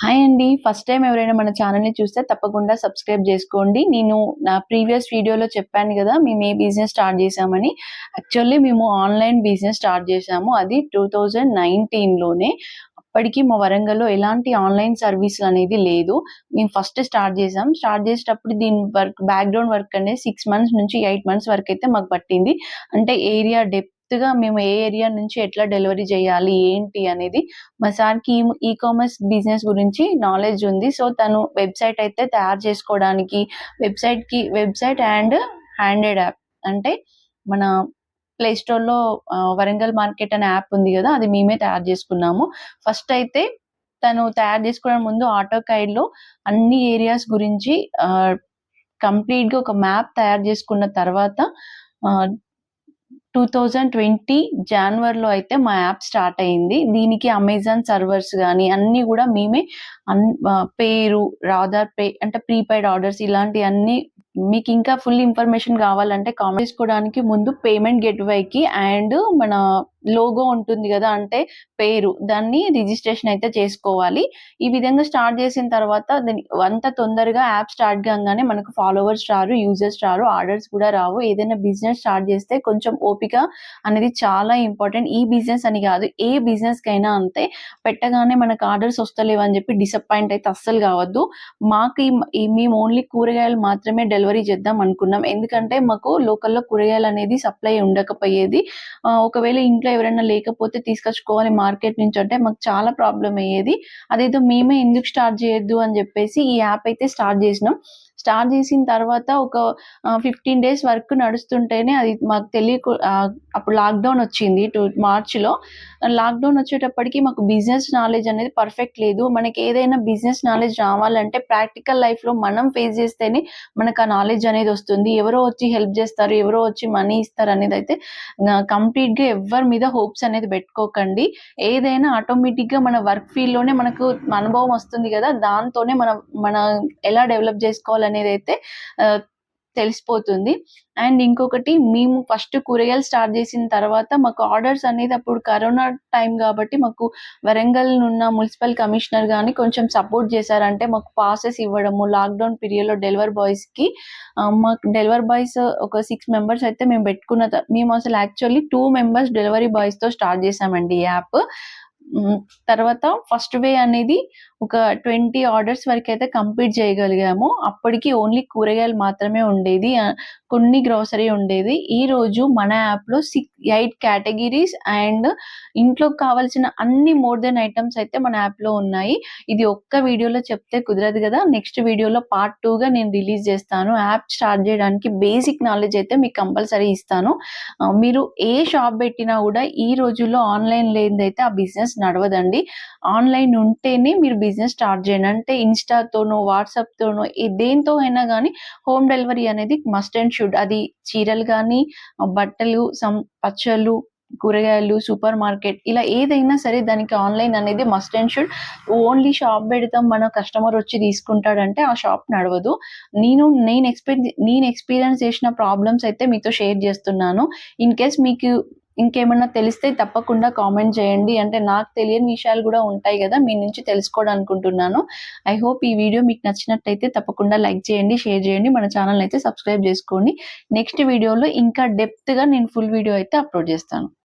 Hi అండి. First time ఎవరైనా మన ఛానల్ని చూస్తే తప్పకుండా సబ్స్క్రైబ్ చేసుకోండి. నేను నా ప్రీవియస్ వీడియోలో చెప్పాను కదా మేము ఏ బిజినెస్ స్టార్ట్ చేసామని యాక్చువల్లీ మేము ఆన్లైన్ బిజినెస్ స్టార్ట్ చేసాము అది టూ థౌజండ్ నైన్టీన్లోనే. అప్పటికి మా వరంగల్లో ఎలాంటి ఆన్లైన్ సర్వీసులు అనేది లేదు. మేము ఫస్ట్ స్టార్ట్ చేసాం స్టార్ట్ చేసేటప్పుడు దీని వర్క్ బ్యాక్గ్రౌండ్ వర్క్ అనేది సిక్స్ మంత్స్ నుంచి ఎయిట్ మంత్స్ వరకు అయితే మాకు పట్టింది. అంటే ఏరియా డెప్త్ డెప్త్గా మేము ఏ ఏరియా నుంచి ఎట్లా డెలివరీ చేయాలి ఏంటి అనేది మా సార్కి ఈ కామర్స్ బిజినెస్ గురించి నాలెడ్జ్ ఉంది. సో తను వెబ్సైట్ అయితే తయారు చేసుకోవడానికి వెబ్సైట్కి వెబ్సైట్ అండ్ హ్యాండెడ్ యాప్ అంటే మన ప్లేస్టోర్లో వరంగల్ మార్కెట్ అనే యాప్ ఉంది కదా అది మేమే తయారు చేసుకున్నాము. ఫస్ట్ అయితే తను తయారు చేసుకోవడం ముందు ఆటో లో అన్ని ఏరియాస్ గురించి కంప్లీట్గా ఒక మ్యాప్ తయారు చేసుకున్న తర్వాత టూ థౌజండ్ ట్వంటీ జనవరిలో అయితే మా యాప్ స్టార్ట్ అయింది దీనికి అమెజాన్ సర్వర్స్ కానీ అన్నీ కూడా మేమే అన్ పేరు ఆధార్ పే అంటే ప్రీపెయిడ్ ఆర్డర్స్ ఇలాంటివన్నీ మీకు ఇంకా ఫుల్ ఇన్ఫర్మేషన్ కావాలంటే కామెంట్ చేసుకోవడానికి ముందు పేమెంట్ గేట్వేకి అండ్ మన లోగో ఉంటుంది కదా అంటే పేరు. దాన్ని రిజిస్ట్రేషన్ అయితే చేసుకోవాలి. ఈ విధంగా స్టార్ట్ చేసిన తర్వాత అంత తొందరగా యాప్ స్టార్ట్ కాగానే మనకు ఫాలోవర్స్ రారు యూజర్స్ రారు ఆర్డర్స్ కూడా రావు. ఏదైనా బిజినెస్ స్టార్ట్ చేస్తే కొంచెం ఓపిక అనేది చాలా ఇంపార్టెంట్. ఈ బిజినెస్ అని కాదు ఏ బిజినెస్ కైనా అంతే. పెట్టగానే మనకు ఆర్డర్స్ వస్తలేవు అని చెప్పి డిసప్పాయింట్ అయితే అస్సలు కావద్దు. మాకు ఈ మేము ఓన్లీ కూరగాయలు మాత్రమే డెలివరీ డెలివరీ చేద్దాం అనుకున్నాం. ఎందుకంటే మాకు లోకల్లో కూరగాయలు అనేది సప్లై ఉండకపోయేది. ఒకవేళ ఇంట్లో ఎవరైనా లేకపోతే తీసుకొచ్చుకోవాలి మార్కెట్ నుంచి అంటే మాకు చాలా ప్రాబ్లం అయ్యేది. అదేదో మేమే ఎందుకు స్టార్ట్ చేయొద్దు అని చెప్పేసి ఈ యాప్ అయితే స్టార్ట్ చేసినాం. స్టార్ట్ చేసిన తర్వాత ఒక ఫిఫ్టీన్ డేస్ వర్క్ నడుస్తుంటేనే అది మాకు తెలియకు అప్పుడు లాక్డౌన్ వచ్చింది టూ మార్చ్లో. లాక్డౌన్ వచ్చేటప్పటికి మాకు బిజినెస్ నాలెడ్జ్ అనేది పర్ఫెక్ట్ లేదు. మనకి ఏదైనా బిజినెస్ నాలెడ్జ్ రావాలంటే ప్రాక్టికల్ లైఫ్లో మనం ఫేస్ చేస్తేనే మనకు ఆ నాలెడ్జ్ అనేది వస్తుంది. ఎవరో వచ్చి హెల్ప్ చేస్తారు ఎవరో వచ్చి మనీ ఇస్తారు అనేది అయితే కంప్లీట్గా ఎవరి మీద హోప్స్ అనేది పెట్టుకోకండి. ఏదైనా ఆటోమేటిక్గా మన వర్క్ ఫీల్డ్లోనే మనకు అనుభవం వస్తుంది కదా దాంతోనే మన మన ఎలా డెవలప్ అనేది అయితే తెలిసిపోతుంది. అండ్ ఇంకొకటి మేము ఫస్ట్ కూరగాయలు స్టార్ట్ చేసిన తర్వాత మాకు ఆర్డర్స్ అనేది అప్పుడు కరోనా టైం కాబట్టి మాకు వరంగల్ ఉన్న మున్సిపల్ కమిషనర్ కానీ కొంచెం సపోర్ట్ చేశారంటే మాకు పాసెస్ ఇవ్వడము లాక్డౌన్ పీరియడ్లో డెలివరీ బాయ్స్కి మాకు డెలివరీ బాయ్స్ ఒక సిక్స్ మెంబర్స్ అయితే మేము పెట్టుకున్న మేము అసలు యాక్చువల్లీ టూ మెంబర్స్ డెలివరీ బాయ్స్తో స్టార్ట్ చేసామండి ఈ యాప్. తర్వాత ఫస్ట్ వే అనేది ఒక ట్వంటీ ఆర్డర్స్ వరకు అయితే కంప్లీట్ చేయగలిగాము. అప్పటికి ఓన్లీ కూరగాయలు మాత్రమే ఉండేది. కొన్ని గ్రోసరీ ఉండేది. ఈ రోజు మన యాప్లో సిక్స్ ఎయిట్ కేటగిరీస్ అండ్ ఇంట్లోకి కావాల్సిన అన్ని మోర్ దెన్ ఐటమ్స్ అయితే మన యాప్లో ఉన్నాయి. ఇది ఒక్క వీడియోలో చెప్తే కుదరదు కదా. నెక్స్ట్ వీడియోలో పార్ట్ టూగా నేను రిలీజ్ చేస్తాను. యాప్ స్టార్ట్ చేయడానికి బేసిక్ నాలెడ్జ్ అయితే మీకు కంపల్సరీ ఇస్తాను. మీరు ఏ షాప్ పెట్టినా కూడా ఈ రోజుల్లో ఆన్లైన్ లేనిదైతే ఆ బిజినెస్ నడవదండి. ఆన్లైన్ ఉంటేనే మీరు బిజినెస్ స్టార్ట్ చేయండి అంటే ఇన్స్టాతోనో వాట్సాప్తోనో దేంతో అయినా కానీ హోమ్ డెలివరీ అనేది మస్ట్ అండ్ షుడ్ అది చీరలు కానీ బట్టలు సం పచ్చళ్ళు కూరగాయలు సూపర్ మార్కెట్ ఇలా ఏదైనా సరే దానికి ఆన్లైన్ అనేది must and should only shop పెడతాం మన కస్టమర్ వచ్చి తీసుకుంటాడంటే ఆ షాప్ నడవదు. నేను నేను ఎక్స్పీరియన్స్ నేను ఎక్స్పీరియన్స్ చేసిన ప్రాబ్లమ్స్ అయితే మీతో షేర్ చేస్తున్నాను. ఇన్ కేస్ మీకు ఇంకేమైనా తెలిస్తే తప్పకుండా కామెంట్ చేయండి. అంటే నాకు తెలియని విషయాలు కూడా ఉంటాయి కదా మీ నుంచి తెలుసుకోవడం అనుకుంటున్నాను ఐ హోప్ ఈ వీడియో మీకు నచ్చినట్టయితే తప్పకుండా లైక్ చేయండి షేర్ చేయండి. మన ఛానల్ అయితే సబ్స్క్రైబ్ చేసుకోండి. నెక్స్ట్ వీడియోలో ఇంకా డెప్త్గా నేను ఫుల్ వీడియో అయితే అప్లోడ్ చేస్తాను.